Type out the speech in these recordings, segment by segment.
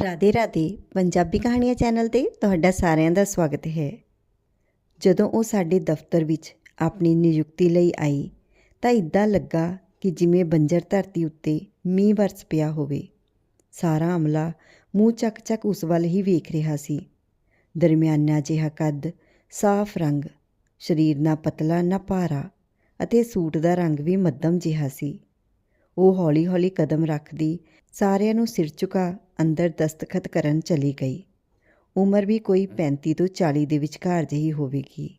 ਰਾਧੇ ਰਾਧੇ, ਪੰਜਾਬੀ ਕਹਾਣੀਆਂ ਚੈਨਲ ਤੇ ਤੁਹਾਡਾ ਸਾਰਿਆਂ ਦਾ ਸਵਾਗਤ ਹੈ। ਜਦੋਂ ਉਹ ਸਾਡੇ ਦਫ਼ਤਰ ਵਿੱਚ ਆਪਣੀ ਨਿਯੁਕਤੀ ਲਈ ਆਈ, ਤਾਂ ਇਦਾਂ ਲੱਗਾ ਕਿ ਜਿਵੇਂ ਬੰਜਰ ਧਰਤੀ ਉੱਤੇ ਮੀਂਹ ਵਰਸ ਪਿਆ ਹੋਵੇ। ਸਾਰਾ ਅਮਲਾ ਮੂੰਹ ਚੱਕ ਚੱਕ ਉਸ ਵੱਲ ਹੀ ਵੇਖ ਰਿਹਾ ਸੀ। ਦਰਮਿਆਨਾ ਜਿਹਾ ਕੱਦ, ਸਾਫ਼ ਰੰਗ, ਸਰੀਰ ਨਾ ਪਤਲਾ, ਨਾ ਭਾਰਾ, ਅਤੇ ਸੂਟ ਦਾ ਰੰਗ ਵੀ ਮੱਧਮ ਜਿਹਾ ਸੀ। ਉਹ ਹੌਲੀ-ਹੌਲੀ ਕਦਮ ਰੱਖਦੀ ਸਾਰਿਆਂ ਨੂੰ ਸਿਰ ਝੁਕਾ ਅੰਦਰ ਦਸਤਖਤ ਕਰਨ ਚਲੀ ਗਈ। ਉਮਰ ਵੀ ਕੋਈ 35 ਤੋਂ 40 ਦੇ ਵਿਚਕਾਰ ਜਿਹੀ ਹੋਵੇਗੀ।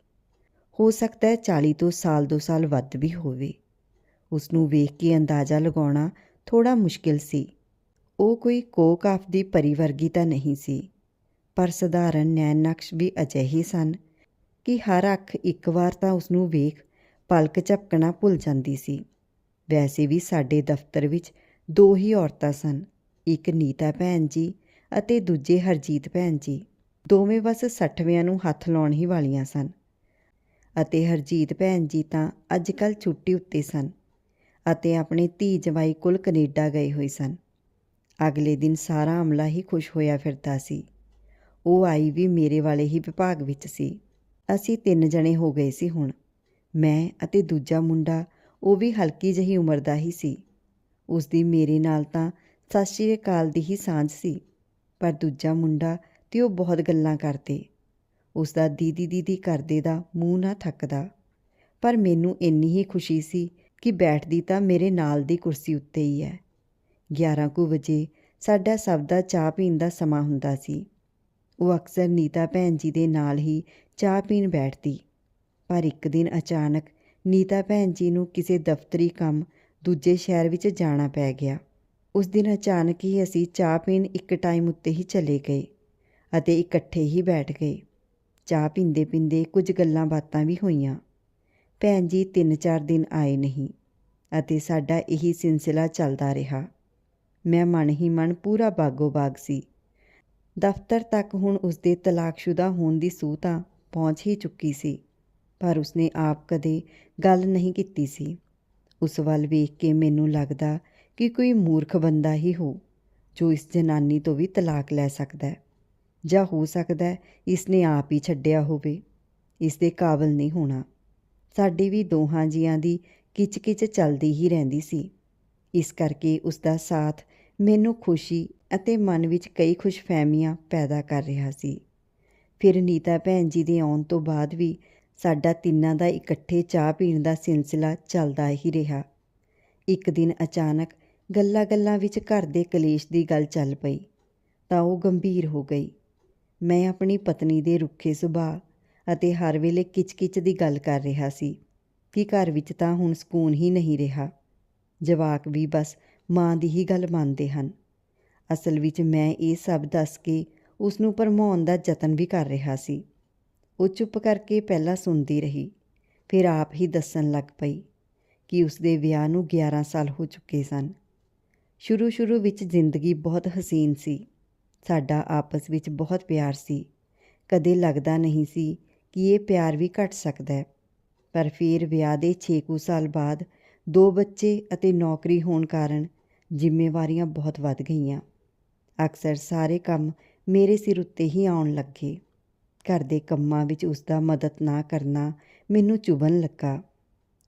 ਹੋ ਸਕਦਾ ਹੈ 40 ਤੋਂ ਸਾਲ ਦੋ ਸਾਲ ਵੱਧ ਵੀ ਹੋਵੇ। ਉਸ ਨੂੰ ਵੇਖ ਕੇ ਅੰਦਾਜ਼ਾ ਲਗਾਉਣਾ ਥੋੜਾ ਮੁਸ਼ਕਿਲ ਸੀ। ਉਹ ਕੋਈ ਕੋਕਾਫ ਦੀ ਪਰੀ ਵਰਗੀ ਤਾਂ ਨਹੀਂ ਸੀ। ਪਰ ਸਧਾਰਨ ਨੈਣ ਨਕਸ਼ ਵੀ ਅਜਿਹੇ ਸਨ ਕਿ ਹਰ ਅੱਖ ਇੱਕ ਵਾਰ ਤਾਂ ਉਸ ਨੂੰ ਵੇਖ ਪਲਕ ਝਪਕਣਾ ਭੁੱਲ ਜਾਂਦੀ ਸੀ। ਵੈਸੇ ਵੀ ਸਾਡੇ ਦਫ਼ਤਰ ਵਿੱਚ ਦੋ ਹੀ ਔਰਤਾਂ ਸਨ, ਇੱਕ ਨੀਤਾ ਭੈਣ ਜੀ ਅਤੇ ਦੂਜੇ ਹਰਜੀਤ ਭੈਣ ਜੀ। ਦੋਵੇਂ ਬਸ 60ਵਿਆਂ ਨੂੰ ਹੱਥ ਲਾਉਣ ਹੀ ਵਾਲੀਆਂ ਸਨ। ਅਤੇ ਹਰਜੀਤ ਭੈਣ ਜੀ ਤਾਂ ਅੱਜਕੱਲ ਛੁੱਟੀ ਉੱਤੇ ਸਨ ਅਤੇ ਆਪਣੇ ਧੀ ਜਵਾਈ ਕੋਲ ਕੈਨੇਡਾ ਗਏ ਹੋਏ ਸਨ। ਅਗਲੇ ਦਿਨ ਸਾਰਾ ਅਮਲਾ ਹੀ ਖੁਸ਼ ਹੋਇਆ ਫਿਰਦਾ ਸੀ। ਉਹ ਆਈ ਵੀ ਮੇਰੇ ਵਾਲੇ ਹੀ ਵਿਭਾਗ ਵਿੱਚ ਸੀ। ਅਸੀਂ ਤਿੰਨ ਜਣੇ ਹੋ ਗਏ ਸੀ ਹੁਣ, ਮੈਂ ਅਤੇ ਦੂਜਾ ਮੁੰਡਾ ਉਹ ਵੀ ਹਲਕੀ ਜਿਹੀ ਉਮਰ ਦਾ ਹੀ ਸੀ। ਉਸ ਦੀ ਮੇਰੇ ਨਾਲ ਤਾਂ ਸਤਿ ਸ਼੍ਰੀ ਅਕਾਲ ਦੀ ਹੀ ਸਾਂਝ ਸੀ, ਪਰ ਦੂਜਾ ਮੁੰਡਾ ਤੇ ਉਹ ਬਹੁਤ ਗੱਲਾਂ ਕਰਦੇ। ਉਸ ਦਾ ਦੀਦੀ ਦੀਦੀ ਕਰਦੇ ਦਾ ਮੂੰਹ ਨਾ ਥੱਕਦਾ। ਪਰ ਮੈਨੂੰ ਇੰਨੀ ਹੀ ਖੁਸ਼ੀ ਸੀ ਕਿ ਬੈਠਦੀ ਤਾਂ ਮੇਰੇ ਨਾਲ ਦੀ ਕੁਰਸੀ ਉੱਤੇ ਹੀ ਹੈ। 11 ਕੁ ਵਜੇ ਸਾਡਾ ਸਭ ਦਾ ਚਾਹ ਪੀਣ ਦਾ ਸਮਾਂ ਹੁੰਦਾ ਸੀ। ਉਹ ਅਕਸਰ ਨੀਤਾ ਭੈਣ ਜੀ ਦੇ ਨਾਲ ਹੀ ਚਾਹ ਪੀਣ ਬੈਠਦੀ। ਪਰ ਇੱਕ ਦਿਨ ਅਚਾਨਕ ਨੀਤਾ ਭੈਣ ਜੀ ਨੂੰ ਕਿਸੇ ਦਫ਼ਤਰੀ ਕੰਮ ਦੂਜੇ ਸ਼ਹਿਰ ਵਿੱਚ ਜਾਣਾ ਪੈ ਗਿਆ। ਉਸ ਦਿਨ ਅਚਾਨਕ ਹੀ ਅਸੀਂ ਚਾਹ ਪੀਣ ਇੱਕ ਟਾਈਮ ਉੱਤੇ ਹੀ ਚਲੇ ਗਏ ਅਤੇ ਇਕੱਠੇ ਹੀ ਬੈਠ ਗਏ। ਚਾਹ ਪੀਂਦੇ ਪੀਂਦੇ ਕੁਝ ਗੱਲਾਂ ਬਾਤਾਂ ਵੀ ਹੋਈਆਂ। ਭੈਣ ਜੀ ਤਿੰਨ ਚਾਰ ਦਿਨ ਆਏ ਨਹੀਂ ਅਤੇ ਸਾਡਾ ਇਹੀ ਸਿਲਸਿਲਾ ਚੱਲਦਾ ਰਿਹਾ। ਮੈਂ ਮਨ ਹੀ ਮਨ ਪੂਰਾ ਬਾਗੋ ਬਾਗ ਸੀ। ਦਫ਼ਤਰ ਤੱਕ ਹੁਣ ਉਸਦੇ ਤਲਾਕਸ਼ੁਦਾ ਹੋਣ ਦੀ ਸੂਹ ਤਾਂ ਪਹੁੰਚ ਹੀ ਚੁੱਕੀ ਸੀ। ਪਰ ਉਸਨੇ ਆਪ ਕਦੇ ਗੱਲ ਨਹੀਂ ਕੀਤੀ ਸੀ। ਉਸ ਵੱਲ ਵੇਖ ਕੇ ਮੈਨੂੰ ਲੱਗਦਾ ਕਿ ਕੋਈ ਮੂਰਖ ਬੰਦਾ ਹੀ ਹੋ, ਜੋ ਇਸ ਜਨਾਨੀ ਤੋਂ ਵੀ ਤਲਾਕ ਲੈ ਸਕਦਾ ਹੈ, ਜਾਂ ਹੋ ਸਕਦਾ ਹੈ ਇਸ ਨੇ ਆਪ ਹੀ ਛੱਡਿਆ ਹੋਵੇ। ਇਸ ਦੇ ਕਾਬਲ ਨਹੀਂ ਹੋਣਾ। ਸਾਡੀ ਵੀ ਦੋਹਾਂ ਜੀਆਂ ਦੀ ਕਿਚ-ਕਿਚ ਚੱਲਦੀ ਹੀ ਰਹਿੰਦੀ ਸੀ। ਇਸ ਕਰਕੇ ਉਸ ਦਾ ਸਾਥ ਮੈਨੂੰ ਖੁਸ਼ੀ ਅਤੇ ਮਨ ਵਿੱਚ ਕਈ ਖੁਸ਼ਫਹਿਮੀਆਂ ਪੈਦਾ ਕਰ ਰਿਹਾ ਸੀ। ਫਿਰ ਨੀਤਾ ਭੈਣ ਜੀ ਦੇ ਆਉਣ ਤੋਂ ਬਾਅਦ ਵੀ ਸਾਡਾ ਤਿੰਨਾਂ ਦਾ ਇਕੱਠੇ ਚਾਹ ਪੀਣ ਦਾ ਸਿਲਸਿਲਾ ਚੱਲਦਾ ਹੀ ਰਿਹਾ। ਇੱਕ ਦਿਨ ਅਚਾਨਕ ਗੱਲਾਂ-ਗੱਲਾਂ ਵਿੱਚ ਘਰ ਦੇ ਕਲੇਸ਼ ਦੀ ਗੱਲ ਚੱਲ ਪਈ, ਤਾਂ ਉਹ ਗੰਭੀਰ ਹੋ ਗਈ। ਮੈਂ ਆਪਣੀ ਪਤਨੀ ਦੇ ਰੁੱਖੇ ਸੁਭਾਅ ਅਤੇ ਹਰ ਵੇਲੇ ਕਿਚ-ਕਿਚ ਦੀ ਗੱਲ ਕਰ ਰਿਹਾ ਸੀ ਕਿ ਘਰ ਵਿੱਚ ਤਾਂ ਹੁਣ ਸਕੂਨ ਹੀ ਨਹੀਂ ਰਿਹਾ। ਜਵਾਕ ਵੀ ਬਸ ਮਾਂ ਦੀ ਹੀ ਗੱਲ ਮੰਨਦੇ ਹਨ। ਅਸਲ ਵਿੱਚ ਮੈਂ ਇਹ ਸਭ ਦੱਸ ਕੇ ਉਸ ਨੂੰ ਭਰਮਾਉਣ ਦਾ ਯਤਨ ਵੀ ਕਰ ਰਿਹਾ ਸੀ। ਉਹ ਚੁੱਪ ਕਰਕੇ ਪਹਿਲਾਂ ਸੁਣਦੀ ਰਹੀ, ਫਿਰ ਆਪ ਹੀ ਦੱਸਣ ਲੱਗ ਪਈ ਕਿ ਉਸ ਦੇ ਵਿਆਹ ਨੂੰ 11 ਸਾਲ ਹੋ ਚੁੱਕੇ ਸਨ। ਸ਼ੁਰੂ ਸ਼ੁਰੂ ਵਿੱਚ ਜ਼ਿੰਦਗੀ ਬਹੁਤ ਹਸੀਨ ਸੀ। ਸਾਡਾ ਆਪਸ ਵਿੱਚ ਬਹੁਤ ਪਿਆਰ ਸੀ। ਕਦੇ ਲੱਗਦਾ ਨਹੀਂ ਸੀ ਕਿ ਇਹ ਪਿਆਰ ਵੀ ਘਟ ਸਕਦਾ ਹੈ। ਪਰ ਫਿਰ ਵਿਆਹ ਦੇ 6 ਕੁ ਸਾਲ ਬਾਅਦ ਦੋ ਬੱਚੇ ਅਤੇ ਨੌਕਰੀ ਹੋਣ ਕਾਰਨ ਜ਼ਿੰਮੇਵਾਰੀਆਂ ਬਹੁਤ ਵੱਧ ਗਈਆਂ। ਅਕਸਰ ਸਾਰੇ ਕੰਮ ਮੇਰੇ ਸਿਰ ਉੱਤੇ ਹੀ ਆਉਣ ਲੱਗੇ। ਘਰ ਦੇ ਕੰਮਾਂ ਵਿੱਚ ਉਸ ਦਾ ਮਦਦ ਨਾ ਕਰਨਾ ਮੈਨੂੰ ਚੁਭਣ ਲੱਗਾ।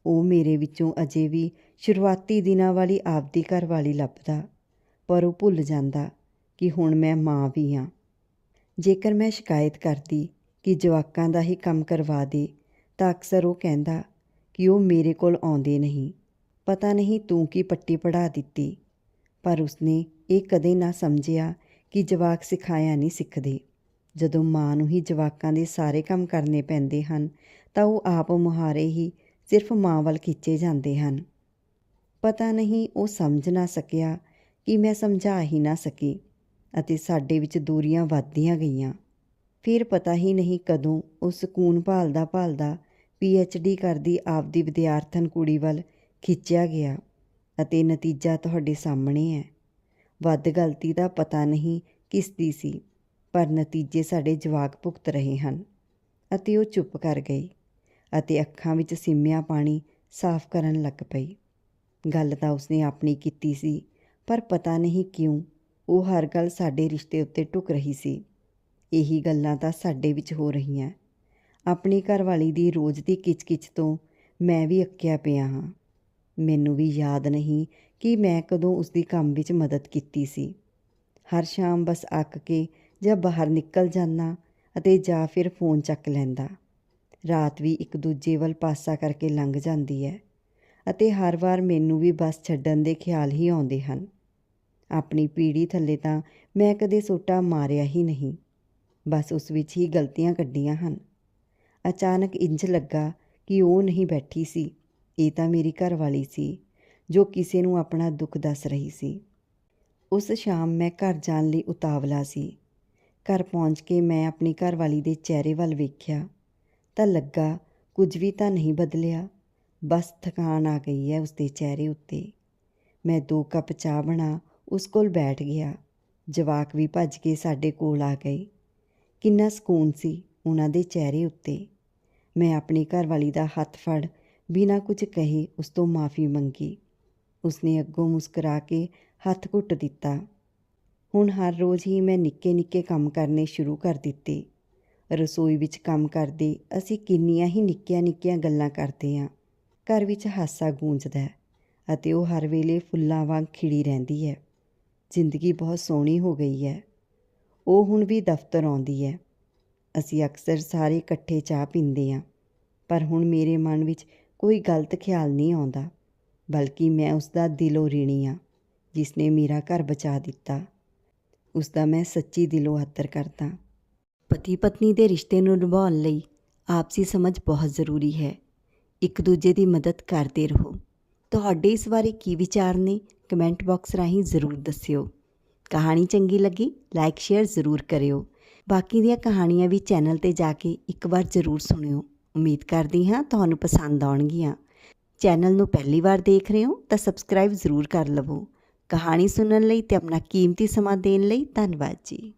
ਉਹ ਮੇਰੇ ਵਿੱਚੋਂ ਅਜੇ ਵੀ ਸ਼ੁਰੂਆਤੀ ਦਿਨਾਂ ਵਾਲੀ ਆਪਦੀ ਘਰ ਵਾਲੀ ਲੱਭਦਾ, ਪਰ ਉਹ ਭੁੱਲ ਜਾਂਦਾ ਕਿ ਹੁਣ ਮੈਂ ਮਾਂ ਵੀ ਹਾਂ। ਜੇਕਰ ਮੈਂ ਸ਼ਿਕਾਇਤ ਕਰਦੀ ਕਿ ਜਵਾਕਾਂ ਦਾ ਹੀ ਕੰਮ ਕਰਵਾ ਦੇ, ਤਾਂ ਅਕਸਰ ਉਹ ਕਹਿੰਦਾ ਕਿ ਉਹ ਮੇਰੇ ਕੋਲ ਆਉਂਦੇ ਨਹੀਂ। ਪਤਾ ਨਹੀਂ ਤੂੰ ਕੀ ਪੱਟੀ ਪੜਾ ਦਿੱਤੀ, ਪਰ ਉਸਨੇ ਇਹ ਕਦੇ ਨਾ ਸਮਝਿਆ ਕਿ ਜਵਾਕ ਸਿਖਾਇਆ ਨਹੀਂ ਸਿੱਖਦੇ। ਜਦੋਂ ਮਾਂ ਨੂੰ ਹੀ ਜਵਾਕਾਂ ਦੇ ਸਾਰੇ ਕੰਮ ਕਰਨੇ ਪੈਂਦੇ ਹਨ, ਤਾਂ ਉਹ ਆਪ ਮੁਹਾਰੇ ਹੀ ਸਿਰਫ ਮਾਂ ਵੱਲ ਖਿੱਚੇ ਜਾਂਦੇ ਹਨ। ਪਤਾ ਨਹੀਂ ਉਹ ਸਮਝ ਨਾ ਸਕਿਆ ਕਿ ਮੈਂ ਸਮਝਾ ਹੀ ਨਾ ਸਕੀ ਅਤੇ ਸਾਡੇ ਵਿੱਚ ਦੂਰੀਆਂ ਵੱਧਦੀਆਂ ਗਈਆਂ। ਫਿਰ ਪਤਾ ਹੀ ਨਹੀਂ ਕਦੋਂ ਉਹ ਸਕੂਨ ਭਾਲਦਾ ਭਾਲਦਾ ਪੀ ਐਚ ਡੀ ਕਰਦੀ ਆਪਦੀ ਵਿਦਿਆਰਥਣ ਕੁੜੀ ਵੱਲ ਖਿੱਚਿਆ ਗਿਆ ਅਤੇ ਨਤੀਜਾ ਤੁਹਾਡੇ ਸਾਹਮਣੇ ਹੈ। ਵੱਧ ਗਲਤੀ ਦਾ ਪਤਾ ਨਹੀਂ ਕਿਸ ਦੀ ਸੀ। ਪਰ ਨਤੀਜੇ ਸਾਡੇ ਜਵਾਕ ਭੁਗਤ ਰਹੇ ਹਨ। ਅਤੇ ਉਹ ਚੁੱਪ ਕਰ ਗਈ ਅਤੇ ਅੱਖਾਂ ਵਿੱਚ ਸਿਮਿਆ ਪਾਣੀ ਸਾਫ਼ ਕਰਨ ਲੱਗ ਪਈ ਗੱਲ ਤਾਂ ਉਸਨੇ ਆਪਣੀ ਕੀਤੀ ਸੀ, ਪਰ ਪਤਾ ਨਹੀਂ ਕਿਉਂ ਉਹ ਹਰ ਗੱਲ ਸਾਡੇ ਰਿਸ਼ਤੇ ਉੱਤੇ ਟੁਕ ਰਹੀ ਸੀ। ਇਹੀ ਗੱਲਾਂ ਤਾਂ ਸਾਡੇ ਵਿੱਚ ਹੋ ਰਹੀਆਂ। ਆਪਣੀ ਘਰਵਾਲੀ ਦੀ ਰੋਜ਼ ਦੀ ਕਿਚਕਿਚ ਤੋਂ ਮੈਂ ਵੀ ਅੱਕਿਆ ਪਿਆ ਹਾਂ। ਮੈਨੂੰ ਵੀ ਯਾਦ ਨਹੀਂ ਕਿ ਮੈਂ ਕਦੋਂ ਉਸ ਦੀ ਕੰਮ ਵਿੱਚ ਮਦਦ ਕੀਤੀ ਸੀ। ਹਰ ਸ਼ਾਮ ਬਸ ਅੱਕ ਕੇ ਜਾਂ ਬਾਹਰ ਨਿਕਲ ਜਾਂਦਾ ਅਤੇ ਜਾਂ ਫਿਰ ਫੋਨ ਚੱਕ ਲੈਂਦਾ। ਰਾਤ ਵੀ ਇੱਕ ਦੂਜੇ ਵੱਲ ਪਾਸਾ ਕਰਕੇ ਲੰਘ ਜਾਂਦੀ ਹੈ ਅਤੇ ਹਰ ਵਾਰ ਮੈਨੂੰ ਵੀ ਬੱਸ ਛੱਡਣ ਦੇ ਖਿਆਲ ਹੀ ਆਉਂਦੇ ਹਨ। ਆਪਣੀ ਪੀੜੀ ਥੱਲੇ ਤਾਂ ਮੈਂ ਕਦੇ ਸੋਟਾ ਮਾਰਿਆ ਹੀ ਨਹੀਂ। ਬਸ ਉਸ ਵਿੱਚ ਹੀ ਗਲਤੀਆਂ ਕੱਢੀਆਂ ਹਨ। ਅਚਾਨਕ ਇੰਜ ਲੱਗਾ ਕਿ ਉਹ ਨਹੀਂ ਬੈਠੀ ਸੀ। ਇਹ ਤਾਂ ਮੇਰੀ ਘਰ ਵਾਲੀ ਸੀ, ਜੋ ਕਿਸੇ ਨੂੰ ਆਪਣਾ ਦੁੱਖ ਦੱਸ ਰਹੀ ਸੀ। ਉਸ ਸ਼ਾਮ ਮੈਂ ਘਰ ਜਾਣ ਲਈ ਉਤਾਵਲਾ ਸੀ। ਘਰ ਪਹੁੰਚ ਕੇ ਮੈਂ ਆਪਣੀ ਘਰਵਾਲੀ ਦੇ ਚਿਹਰੇ ਵੱਲ ਵੇਖਿਆ, ਤਾਂ ਲੱਗਾ ਕੁਝ ਵੀ ਤਾਂ ਨਹੀਂ ਬਦਲਿਆ। ਬਸ ਥਕਾਨ ਆ ਗਈ ਹੈ ਉਸਦੇ ਚਿਹਰੇ ਉੱਤੇ। ਮੈਂ ਦੋ ਕੱਪ ਚਾਹ ਬਣਾ ਉਸ ਕੋਲ ਬੈਠ ਗਿਆ। ਜਵਾਕ ਵੀ ਭੱਜ ਕੇ ਸਾਡੇ ਕੋਲ ਆ ਗਏ। ਕਿੰਨਾ ਸਕੂਨ ਸੀ ਉਹਨਾਂ ਦੇ ਚਿਹਰੇ ਉੱਤੇ। ਮੈਂ ਆਪਣੀ ਘਰਵਾਲੀ ਦਾ ਹੱਥ ਫੜ ਬਿਨਾਂ ਕੁਝ ਕਹੇ ਉਸ ਤੋਂ ਮਾਫੀ ਮੰਗੀ। ਉਸਨੇ ਅੱਗੋਂ ਮੁਸਕਰਾ ਕੇ ਹੱਥ ਘੁੱਟ ਦਿੱਤਾ। ਹੁਣ ਹਰ ਰੋਜ਼ ਹੀ ਮੈਂ ਨਿੱਕੇ ਨਿੱਕੇ ਕੰਮ ਕਰਨੇ ਸ਼ੁਰੂ ਕਰ ਦਿੱਤੇ। ਰਸੋਈ ਵਿੱਚ ਕੰਮ ਕਰਦੇ, ਅਸੀਂ ਕਿੰਨੀਆਂ ਹੀ ਨਿੱਕੀਆਂ ਨਿੱਕੀਆਂ ਗੱਲਾਂ ਕਰਦੇ ਹਾਂ। ਘਰ ਵਿੱਚ ਹਾਸਾ ਗੂੰਜਦਾ ਅਤੇ ਉਹ ਹਰ ਵੇਲੇ ਫੁੱਲਾਂ ਵਾਂਗ ਖਿੜੀ ਰਹਿੰਦੀ ਹੈ। ਜ਼ਿੰਦਗੀ ਬਹੁਤ ਸੋਹਣੀ ਹੋ ਗਈ ਹੈ। ਉਹ ਹੁਣ ਵੀ ਦਫ਼ਤਰ ਆਉਂਦੀ ਹੈ। ਅਸੀਂ ਅਕਸਰ ਸਾਰੇ ਇਕੱਠੇ ਚਾਹ ਪੀਂਦੇ ਹਾਂ, ਪਰ ਹੁਣ ਮੇਰੇ ਮਨ ਵਿੱਚ ਕੋਈ ਗਲਤ ਖਿਆਲ ਨਹੀਂ ਆਉਂਦਾ, ਬਲਕਿ ਮੈਂ ਉਸ ਦਾ ਦਿਲੋਂ ਰੀਣੀ ਹਾਂ ਜਿਸ ਨੇ ਮੇਰਾ ਘਰ ਬਚਾ ਦਿੱਤਾ। ਉਸ ਦਾ ਮੈਂ ਸੱਚੀ ਦਿਲੋਂ ਆਦਰ ਕਰਦਾ। ਪਤੀ ਪਤਨੀ ਦੇ ਰਿਸ਼ਤੇ ਨੂੰ ਨਿਭਾਉਣ ਲਈ ਆਪਸੀ ਸਮਝ ਬਹੁਤ ਜ਼ਰੂਰੀ ਹੈ। ਇੱਕ ਦੂਜੇ ਦੀ ਮਦਦ ਕਰਦੇ ਰਹੋ। ਤੁਹਾਡੇ ਇਸ ਬਾਰੇ ਕੀ ਵਿਚਾਰ ਨੇ? ਕਮੈਂਟ ਬਾਕਸ ਰਾਹੀਂ ਜ਼ਰੂਰ ਦੱਸਿਓ। ਕਹਾਣੀ ਚੰਗੀ ਲੱਗੀ, ਲਾਈਕ, ਸ਼ੇਅਰ ਜ਼ਰੂਰ ਕਰਿਓ। ਬਾਕੀ ਦੀਆਂ ਕਹਾਣੀਆਂ ਵੀ ਚੈਨਲ ਤੇ ਜਾ ਕੇ ਇੱਕ ਵਾਰ ਜ਼ਰੂਰ ਸੁਣਿਓ। ਉਮੀਦ ਕਰਦੀ ਹਾਂ ਤੁਹਾਨੂੰ ਪਸੰਦ ਆਉਣਗੀਆਂ। ਚੈਨਲ ਨੂੰ ਪਹਿਲੀ ਵਾਰ ਦੇਖ ਰਹੇ ਹੋ ਤਾਂ ਸਬਸਕ੍ਰਾਈਬ ਜ਼ਰੂਰ ਕਰ ਲਵੋ। ਕਹਾਣੀ ਸੁਣਨ ਲਈ ਤੇ ਆਪਣਾ ਕੀਮਤੀ ਸਮਾਂ ਦੇਣ ਲਈ ਧੰਨਵਾਦ ਜੀ।